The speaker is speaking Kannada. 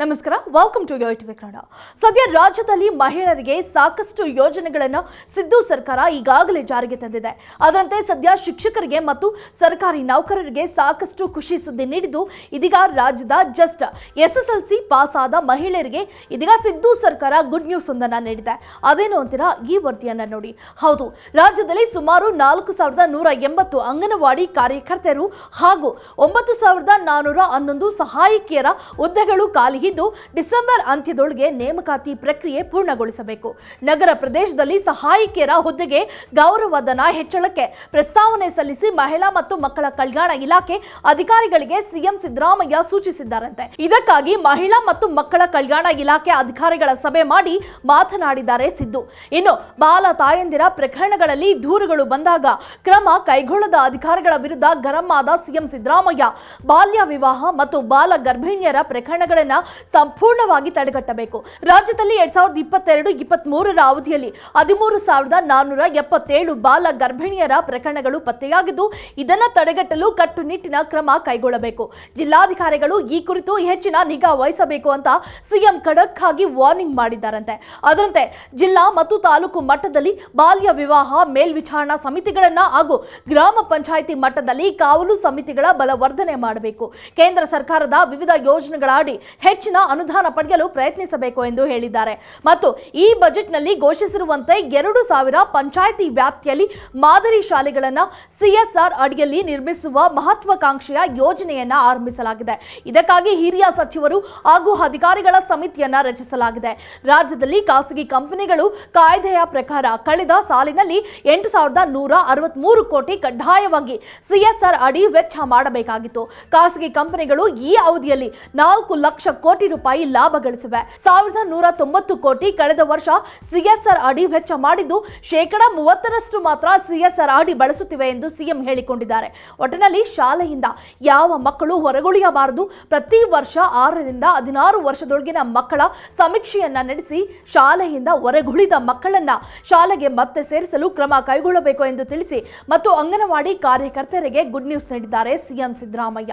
ನಮಸ್ಕಾರ ವೆಲ್ಕಮ್ ಟು ಟಿವಿ ಕನ್ನಡ ಸದ್ಯ ರಾಜ್ಯದಲ್ಲಿ ಮಹಿಳೆಯರಿಗೆ ಸಾಕಷ್ಟು ಯೋಜನೆಗಳನ್ನು ಸಿದ್ದು ಸರ್ಕಾರ ಈಗಾಗಲೇ ಜಾರಿಗೆ ತಂದಿದೆ. ಅದರಂತೆ ಸದ್ಯ ಶಿಕ್ಷಕರಿಗೆ ಮತ್ತು ಸರ್ಕಾರಿ ನೌಕರರಿಗೆ ಸಾಕಷ್ಟು ಖುಷಿ ಸುದ್ದಿ ನೀಡಿದ್ದು, ಇದೀಗ ರಾಜ್ಯದ just S S L C pass ಆದ ಮಹಿಳೆಯರಿಗೆ ಇದೀಗ ಸಿದ್ದು ಸರ್ಕಾರ ಗುಡ್ ನ್ಯೂಸ್ ಒಂದನ್ನು ನೀಡಿದೆ. ಅದೇನು ಅಂತೀರಾ ಈ ವರದಿಯನ್ನು ನೋಡಿ. ಹೌದು, ರಾಜ್ಯದಲ್ಲಿ ಸುಮಾರು ನಾಲ್ಕು ಸಾವಿರದ ನೂರ ಎಂಬತ್ತು ಅಂಗನವಾಡಿ ಕಾರ್ಯಕರ್ತೆಯರು ಹಾಗೂ ಒಂಬತ್ತು ಸಾವಿರದ ನಾನೂರ ಹನ್ನೊಂದು ಸಹಾಯಕಿಯರ ಹುದ್ದೆಗಳು ಖಾಲಿ ಇದ್ದು ಡಿಸೆಂಬರ್ ಅಂತ್ಯದೊಳಗೆ ನೇಮಕಾತಿ ಪ್ರಕ್ರಿಯೆ ಪೂರ್ಣಗೊಳಿಸಬೇಕು. ನಗರ ಪ್ರದೇಶದಲ್ಲಿ ಸಹಾಯಕಿಯರ ಹುದ್ದೆಗೆ ಗೌರವಧನ ಹೆಚ್ಚಳಕ್ಕೆ ಪ್ರಸ್ತಾವನೆ ಸಲ್ಲಿಸಿ ಮಹಿಳಾ ಮತ್ತು ಮಕ್ಕಳ ಕಲ್ಯಾಣ ಇಲಾಖೆ ಅಧಿಕಾರಿಗಳಿಗೆ ಸಿಎಂ ಸಿದ್ದರಾಮಯ್ಯ ಸೂಚಿಸಿದ್ದಾರಂತೆ. ಇದಕ್ಕಾಗಿ ಮಹಿಳಾ ಮತ್ತು ಮಕ್ಕಳ ಕಲ್ಯಾಣ ಇಲಾಖೆ ಅಧಿಕಾರಿಗಳ ಸಭೆ ಮಾಡಿ ಮಾತನಾಡಿದ್ದಾರೆ ಸಿದ್ದು. ಇನ್ನು ಬಾಲ ತಾಯಂದಿರ ಪ್ರಕರಣಗಳಲ್ಲಿ ದೂರುಗಳು ಬಂದಾಗ ಕ್ರಮ ಕೈಗೊಳ್ಳದ ಅಧಿಕಾರಿಗಳ ವಿರುದ್ಧ ಗರಂ ಆದ ಸಿಎಂ ಸಿದ್ದರಾಮಯ್ಯ ಬಾಲ್ಯ ವಿವಾಹ ಮತ್ತು ಬಾಲ ಗರ್ಭಿಣಿಯರ ಪ್ರಕರಣಗಳನ್ನ ಸಂಪೂರ್ಣವಾಗಿ ತಡೆಗಟ್ಟಬೇಕು. ರಾಜ್ಯದಲ್ಲಿ ಎರಡ್ ಸಾವಿರದ ಇಪ್ಪತ್ತೆರಡು ಇಪ್ಪತ್ತ್ ಮೂರರ ಅವಧಿಯಲ್ಲಿ ಹದಿಮೂರು ಸಾವಿರದ ನಾನ್ನೂರ ಎಪ್ಪತ್ತೇಳು ಬಾಲ ಗರ್ಭಿಣಿಯರ ಪ್ರಕರಣಗಳು ಪತ್ತೆಯಾಗಿದ್ದು, ಇದನ್ನು ತಡೆಗಟ್ಟಲು ಕಟ್ಟುನಿಟ್ಟಿನ ಕ್ರಮ ಕೈಗೊಳ್ಳಬೇಕು. ಜಿಲ್ಲಾಧಿಕಾರಿಗಳು ಈ ಕುರಿತು ಹೆಚ್ಚಿನ ನಿಗಾ ವಹಿಸಬೇಕು ಅಂತ ಸಿಎಂ ಖಡಕ್ ಆಗಿ ವಾರ್ನಿಂಗ್ ಮಾಡಿದ್ದಾರಂತೆ. ಅದರಂತೆ, ಜಿಲ್ಲಾ ಮತ್ತು ತಾಲೂಕು ಮಟ್ಟದಲ್ಲಿ ಬಾಲ್ಯ ವಿವಾಹ, ಮೇಲ್ವಿಚಾರಣಾ ಸಮಿತಿಗಳನ್ನ ಹಾಗೂ ಗ್ರಾಮ ಪಂಚಾಯಿತಿ ಮಟ್ಟದಲ್ಲಿ ಕಾವಲು ಸಮಿತಿಗಳ ಬಲವರ್ಧನೆ ಮಾಡಬೇಕು. ಕೇಂದ್ರ ಸರ್ಕಾರದ ವಿವಿಧ ಯೋಜನೆಗಳ ಅಡಿ ಹೆಚ್ಚಿನ ಅನುದಾನ ಪಡೆಯಲು ಪ್ರಯತ್ನಿಸಬೇಕು ಎಂದು ಹೇಳಿದ್ದಾರೆ. ಮತ್ತು ಈ ಬಜೆಟ್ನಲ್ಲಿ ಘೋಷಿಸಿರುವಂತೆ ಎರಡು ಸಾವಿರ ಪಂಚಾಯಿತಿ ವ್ಯಾಪ್ತಿಯಲ್ಲಿ ಮಾದರಿ ಶಾಲೆಗಳನ್ನು ಸಿಎಸ್ಆರ್ ಅಡಿಯಲ್ಲಿ ನಿರ್ಮಿಸುವ ಮಹತ್ವಾಕಾಂಕ್ಷೆಯ ಯೋಜನೆಯನ್ನ ಆರಂಭಿಸಲಾಗಿದೆ. ಇದಕ್ಕಾಗಿ ಹಿರಿಯ ಸಚಿವರು ಹಾಗೂ ಅಧಿಕಾರಿಗಳ ಸಮಿತಿಯನ್ನ ರಚಿಸಲಾಗಿದೆ. ರಾಜ್ಯದಲ್ಲಿ ಖಾಸಗಿ ಕಂಪನಿಗಳು ಕಾಯ್ದೆಯ ಪ್ರಕಾರ ಕಳೆದ ಸಾಲಿನಲ್ಲಿ ಎಂಟು ಸಾವಿರದ ನೂರ ಅರವತ್ಮೂರು ಕೋಟಿ ಕಡ್ಡಾಯವಾಗಿ ಸಿಎಸ್ಆರ್ ಅಡಿ ವೆಚ್ಚ ಮಾಡಬೇಕಾಗಿತ್ತು. ಖಾಸಗಿ ಕಂಪನಿಗಳು ಈ ಅವಧಿಯಲ್ಲಿ ನಾಲ್ಕು ಲಕ್ಷ ಕೋಟಿ ರೂಪಾಯಿ ಲಾಭ ಗಳಿಸಿವೆ. ಸಾವಿರದ ನೂರ ತೊಂಬತ್ತು ಕೋಟಿ ಕಳೆದ ವರ್ಷ ಸಿಎಸ್ಆರ್ ಅಡಿ ವೆಚ್ಚ ಮಾಡಿದ್ದು ಶೇಕಡ ಮೂವತ್ತರಷ್ಟು ಮಾತ್ರ ಸಿಎಸ್ಆರ್ ಅಡಿ ಬಳಸುತ್ತಿವೆ ಎಂದು ಸಿಎಂ ಹೇಳಿಕೊಂಡಿದ್ದಾರೆ. ಒಟ್ಟಿನಲ್ಲಿ ಶಾಲೆಯಿಂದ ಯಾವ ಮಕ್ಕಳು ಹೊರಗುಳಿಯಬಾರದು, ಪ್ರತಿ ವರ್ಷ ಆರರಿಂದ ಹದಿನಾರು ವರ್ಷದೊಳಗಿನ ಮಕ್ಕಳ ಸಮೀಕ್ಷೆಯನ್ನ ನಡೆಸಿ ಶಾಲೆಯಿಂದ ಹೊರಗುಳಿದ ಮಕ್ಕಳನ್ನ ಶಾಲೆಗೆ ಮತ್ತೆ ಸೇರಿಸಲು ಕ್ರಮ ಕೈಗೊಳ್ಳಬೇಕು ಎಂದು ತಿಳಿಸಿ ಮತ್ತು ಅಂಗನವಾಡಿ ಕಾರ್ಯಕರ್ತರಿಗೆ ಗುಡ್ ನ್ಯೂಸ್ ನೀಡಿದ್ದಾರೆ CM Siddaramaiah.